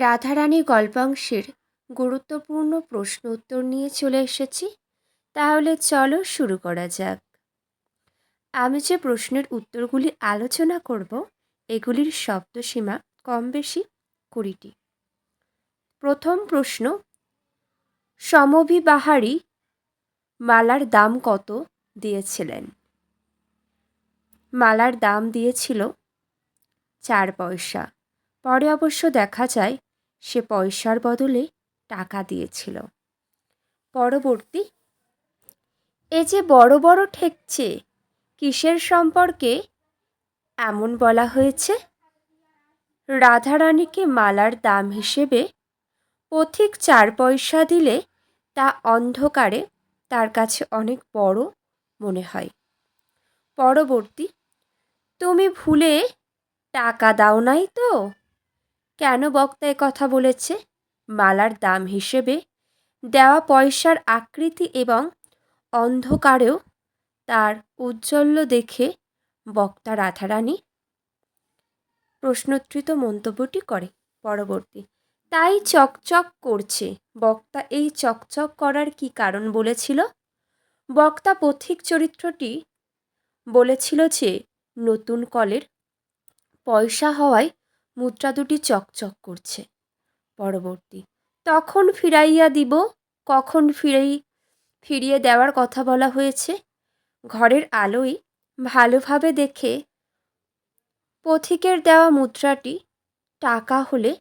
রাধারানী গল্পাংশের গুরুত্বপূর্ণ প্রশ্ন উত্তর নিয়ে চলে এসেছি। তাহলে চলো শুরু করা যাক। আমি যে প্রশ্নের উত্তরগুলি আলোচনা করব, এগুলির শব্দসীমা কম বেশি কুড়িটি। প্রথম প্রশ্ন সমবিবাহারী মালার দাম কত দিয়েছিলেন? মালার দাম দিয়েছিল চার পয়সা। পরে অবশ্য দেখা যায় সে পয়সার বদলে টাকা দিয়েছিল। পরবর্তী, এ যে বড় বড় ঠেকছে, কিসের সম্পর্কে এমন বলা হয়েছে? রাধারানীকে মালার দাম হিসেবে পথিক চার পয়সা দিলে তা অন্ধকারে তার কাছে অনেক বড় মনে হয়। পরবর্তী, তুমি ভুলে টাকা দাও নাই তো? কেন বক্তা কথা বলেছে? মালার দাম হিসেবে দেওয়া পয়সার আকৃতি এবং অন্ধকারেও তার উজ্জ্বল্য দেখে বক্তা রাধারানী প্রশ্নোত্তৃত মন্তব্যটি করে। পরবর্তী, তাই চকচক করছে। বক্তা এই চকচক করার কি কারণ বলেছিল? বক্তা পথিক চরিত্রটি বলেছিল যে, নতুন কলের পয়সা হওয়ায় মুদ্রা দুটি চকচক করছে। পরবর্তী, তখন ফিরাইয়া দিব, কখন ফিরাই, ফিরিয়ে দেওয়ার কথা বলা হয়েছে? ঘরের আলোয় ভালোভাবে দেখে পথিকের দেওয়া মুদ্রাটি টাকা হলে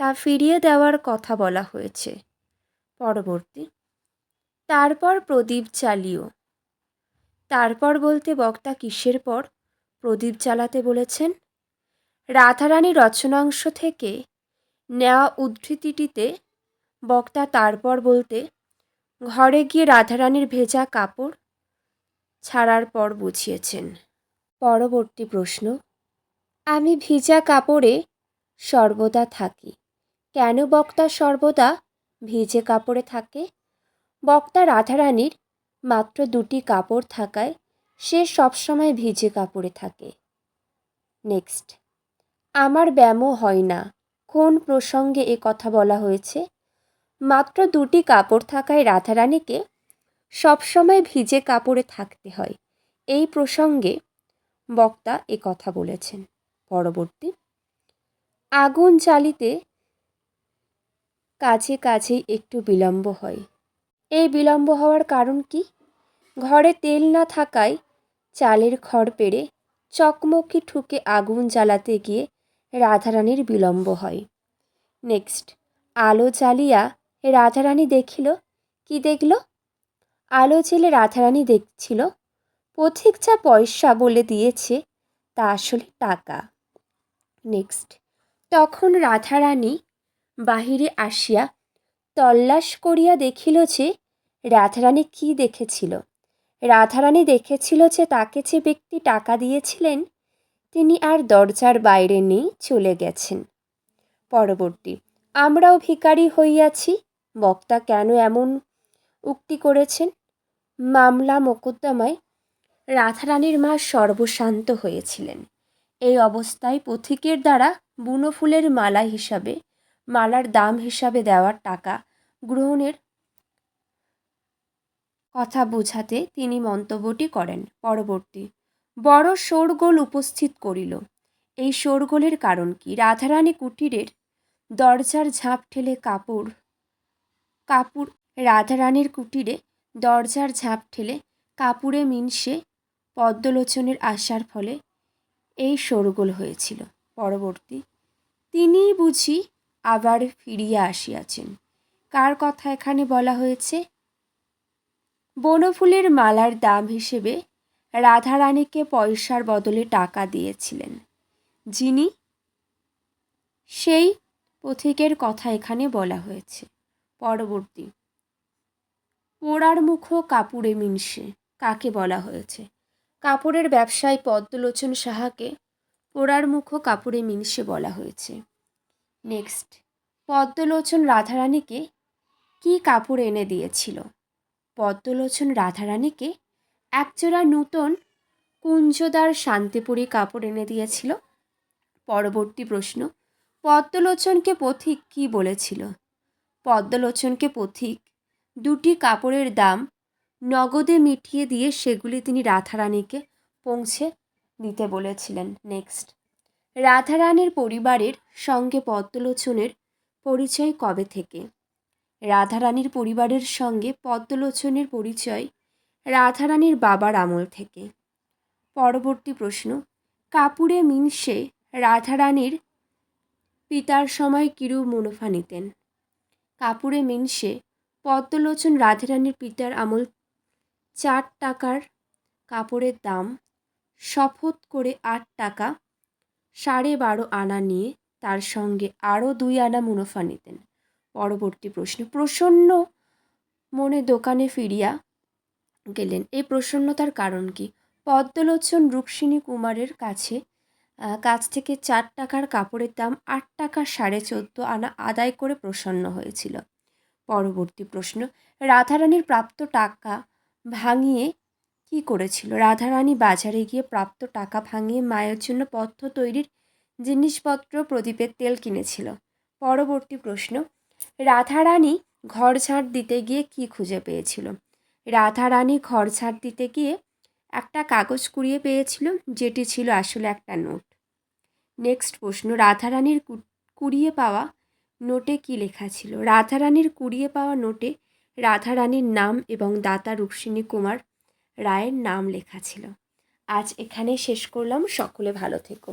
তা ফিরিয়ে দেওয়ার কথা বলা হয়েছে। পরবর্তী, তারপর প্রদীপ জ্বালিও। তারপর বলতে বক্তা কিসের পর প্রদীপ জ্বালাতে বলেছেন? রাধারানী রচনাংশ থেকে নেওয়া উদ্ধৃতিটিতে বক্তা তারপর বলতে, ঘরে গিয়ে রাধারানীর ভেজা কাপড় ছাড়ার পর বুঝিয়েছেন। পরবর্তী প্রশ্ন, আমি ভিজা কাপড়ে সর্বদা থাকি। কেন বক্তা সর্বদা ভিজে কাপড়ে থাকে? বক্তা রাধারানীর মাত্র দুটি কাপড় থাকায় সে সবসময় ভিজে কাপড়ে থাকে। নেক্সট। আমার ব্যায়ামও হয় না। কোন প্রসঙ্গে এ কথা বলা হয়েছে? মাত্র দুটি কাপড় থাকায় রাধারানীকে সবসময় ভিজে কাপড়ে থাকতে হয়। এই প্রসঙ্গে বক্তা এ কথা বলেছেন। পরবর্তী। আগুন জ্বালিতে কাছে কাছেই একটু বিলম্ব হয়। এই বিলম্ব হওয়ার কারণ কি? ঘরে তেল না থাকায় চালের খড় পেড়ে চকমকি ঠুকে আগুন জ্বালাতে গিয়ে রাধারানীর বিলম্ব হয়। নেক্সট, আলো জ্বালিয়া রাধারানী দেখিল, কি দেখল? আলো জেলে রাধারানী দেখছিল, পথিক যা পয়সা বলে দিয়েছে, তা আসলে টাকা। নেক্সট, তখন রাধারানী বাহিরে আসিয়া তল্লাশ করিয়া দেখিল যে রাধারানী কি দেখেছিল। রাধারানী দেখেছিল যে তাকে যে ব্যক্তি টাকা দিয়েছিলেন তিনি আর দরজার বাইরে নেই চলে গেছেন। পরবর্তী, আমরাও ভিকারি হইয়াছি, বক্তা কেন এমন উক্তি করেছেন? মামলা মোকদ্দমায় রাধারানীর মা সর্বশান্ত হয়েছিলেন। এই অবস্থায় পথিকের দ্বারা বুনো ফুলের মালা হিসাবে, মালার দাম হিসাবে দেওয়ার টাকা গ্রহণের কথা বুঝাতে তিনি মন্তব্যটি করেন। পরবর্তী বড় শোরগোল উপস্থিত করিল। এই শোরগোলের কারণ কি? রাধারানী কুটিরের দরজার ঝাঁপ ঠেলে কাপড় কাপড় রাধারানীর কুটিরে দরজার ঝাঁপ ঠেলে কাপুরে মিনসে পদ্মলোচনের আসার ফলে এই শোরগোল হয়েছিল। পরবর্তী, তিনিই বুঝি আবার ফিরিয়া আসিয়াছেন। কার কথা এখানে বলা হয়েছে? বনফুলের মালার দাম হিসেবে রাধারানীকে পয়সার বদলে টাকা দিয়েছিলেন। যিনি সেই পথিকের কথা এখানে বলা হয়েছে। পরবর্তী। পোড়ার মুখ কাপুরে মিনসে, কাকে বলা হয়েছে? কাপড়ের ব্যবসায়ী পদ্মলোচন সাহাকে পোড়ার মুখ কাপুরে মিনসে বলা হয়েছে। নেক্সট। পদ্মলোচন রাধারানীকে কি কাপড় এনে দিয়েছিল? পদ্মলোচন রাধারানীকে একজোড়া নূতন কুঞ্জদার শান্তিপুরী কাপড় এনে দিয়েছিল। পরবর্তী প্রশ্ন, পদ্মলোচনকে পথিক কী বলেছিল? পদ্মলোচনকে পথিক, দুটি কাপড়ের দাম নগদে মিটিয়ে দিয়ে সেগুলি তিনি রাধারানীকে পৌঁছে দিতে বলেছিলেন। নেক্সট, রাধারানীর পরিবারের সঙ্গে পদ্মলোচনের পরিচয় কবে থেকে? রাধারানীর পরিবারের সঙ্গে পদ্মলোচনের পরিচয় রাধারানীর বাবার আমল থেকে। পরবর্তী প্রশ্ন, কাপুরে মিনসে রাধারানীর পিতার সময় কিরূপ মুনাফা নিতেন? কাপুরে মিনসে পদ্মলোচন রাধারানীর পিতার আমল চার টাকার কাপড়ের দাম, শপথ করে আট টাকা, সাড়ে বারো আনা নিয়ে তার সঙ্গে আরও দুই আনা মুনাফা নিতেন। পরবর্তী প্রশ্ন, প্রসন্ন মনে দোকানে ফিরিয়া গেলেন। এই প্রসন্নতার কারণ কি? পদ্মলোচন রুক্মিণী কুমারের কাছে কাছ থেকে চার টাকার কাপড়ের দাম আট টাকা সাড়ে চোদ্দ আনা আদায় করে প্রসন্ন হয়েছিল। পরবর্তী প্রশ্ন, রাধারানীর প্রাপ্ত টাকা ভাঙিয়ে কি করেছিল? রাধারানী বাজারে গিয়ে প্রাপ্ত টাকা ভাঙিয়ে মায়ের জন্য পথ্য তৈরির জিনিসপত্র প্রদীপের তেল কিনেছিল। পরবর্তী প্রশ্ন, রাধারানী ঘর ঝাড় দিতে গিয়ে কি খুঁজে পেয়েছিল? রাধারানী ঘর ঝাড় দিতে গিয়ে একটা কাগজ কুড়িয়ে পেয়েছিল, যেটি ছিল আসলে একটা নোট। নেক্সট প্রশ্ন, রাধারানীর কুড়িয়ে পাওয়া নোটে কি লেখা ছিল? রাধারানীর কুড়িয়ে পাওয়া নোটে রাধারানীর নাম এবং দাতা রুক্মিণী কুমার রায়ের নাম লেখা ছিল। আজ এখানে শেষ করলাম। সকলে ভালো থেকো।